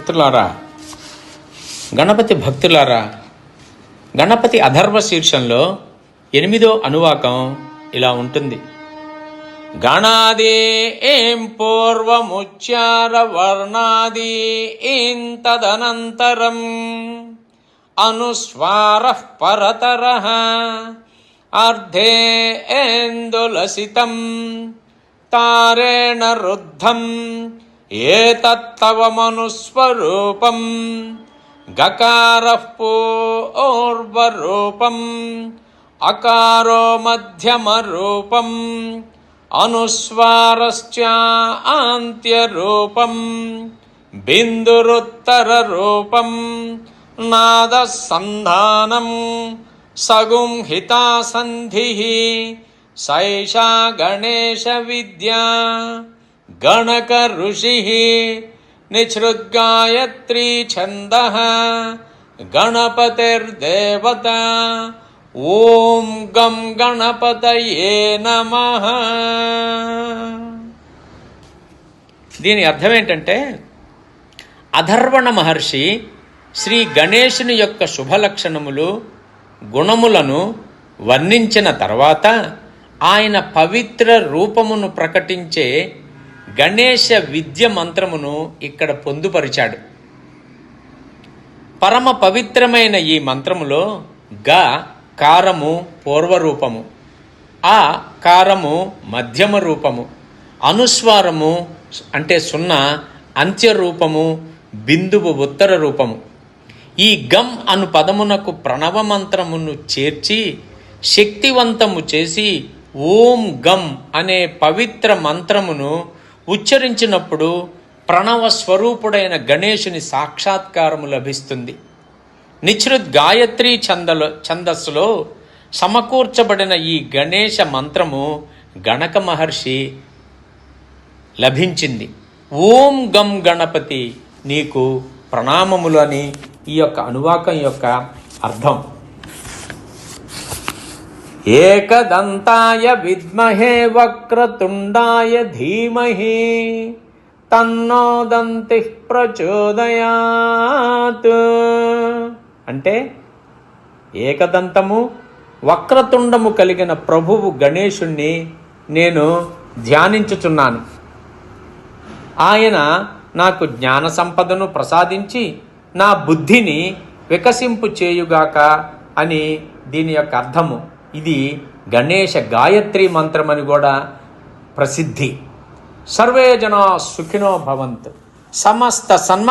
మిత్రులారా గణపతి భక్తులారా గణపతి అధర్వ శీర్షంలో ఎనిమిదో అనువాకం ఇలా ఉంటుంది. గణాది ఏం పూర్వముచ్చార వర్ణాది ఏం తదనంతరం? అనుస్వార పరతర అర్ధే ఏందులసితం తారేణ రుద్ధం? ఏతత్తవ మనుస్వరూపం గకార పూర్వరూపం అకారో మధ్యమరూపం అనుస్వారశ్చాంత్యరూపం బిందురుత్తరరూపం నాదసంధానం సగుంహితాసంధి సైషా గణేశ విద్యా గణక ఋషి నిసృద్గాయత్రీ ఛంద గణపతిర్దేవత ఓం గం గణపతయే నమ దీని అర్థం ఏంటంటే అధర్వణ మహర్షి శ్రీ గణేశుని యొక్క శుభలక్షణములు గుణములను వర్ణించిన తర్వాత ఆయన పవిత్ర రూపమును ప్రకటించే గణేశ విద్య మంత్రమును ఇక్కడ పొందుపరిచాడు. పరమ పవిత్రమైన ఈ మంత్రములో గ కారము పూర్వరూపము ఆ కారము మధ్యమ రూపము అనుస్వారము అంటే సున్నా అంత్యరూపము బిందువు ఉత్తర రూపము. ఈ గం అను పదమునకు ప్రణవ మంత్రమును చేర్చి శక్తివంతము చేసి ఓం గం అనే పవిత్ర మంత్రమును ఉచ్చరించినప్పుడు ప్రణవ స్వరూపుడైన గణేశుని సాక్షాత్కారము లభిస్తుంది. నిశ్రుత్ గాయత్రి ఛందలో ఛందస్సులో సమకూర్చబడిన ఈ గణేశ మంత్రము గణక మహర్షి లభించింది. ఓం గం గణపతి నీకు ప్రణామములు అని ఈ యొక్క అనువాకం యొక్క అర్థం. ఏకదంతాయ విద్మహే వక్రతుండాయ ధీమహి తన్నో దంతి ప్రచోదయాత్. అంటే ఏకదంతము వక్రతుండము కలిగిన ప్రభువు గణేశుణ్ణి నేను ధ్యానించుచున్నాను. ఆయన నాకు జ్ఞాన సంపదను ప్రసాదించి నా బుద్ధిని వికసింపు చేయుగాక అని దీని యొక్క అర్థము. ఇది గణేష గాయత్రి మంత్రమని కూడా ప్రసిద్ధి. సర్వే జనా సుఖినో భవంతు. సమస్త సన్మ